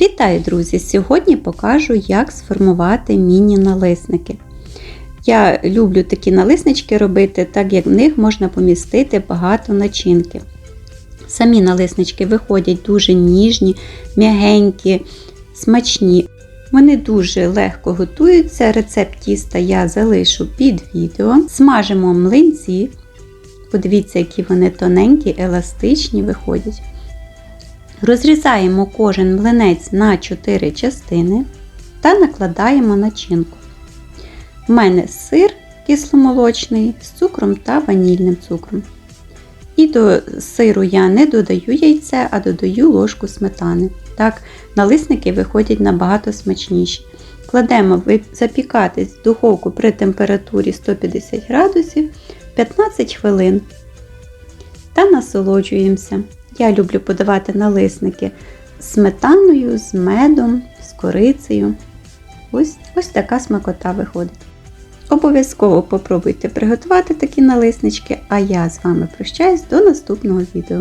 Вітаю, друзі! Сьогодні покажу, як сформувати міні-налисники. Я люблю такі налиснички робити, так як в них можна помістити багато начинки. Самі налиснички виходять дуже ніжні, м'ягенькі, смачні. Вони дуже легко готуються. Рецепт тіста я залишу під відео. Смажимо млинці. Подивіться, які вони тоненькі, еластичні виходять. Розрізаємо кожен млинець на 4 частини та накладаємо начинку. У мене сир кисломолочний з цукром та ванільним цукром. І до сиру я не додаю яйця, а додаю ложку сметани. Так, налисники виходять набагато смачніші. Кладемо запікатись в духовку при температурі 150 градусів 15 хвилин та насолоджуємося. Я люблю подавати налисники з сметаною, з медом, з корицею. Ось, ось така смакота виходить. Обов'язково попробуйте приготувати такі налиснички, а я з вами прощаюсь до наступного відео.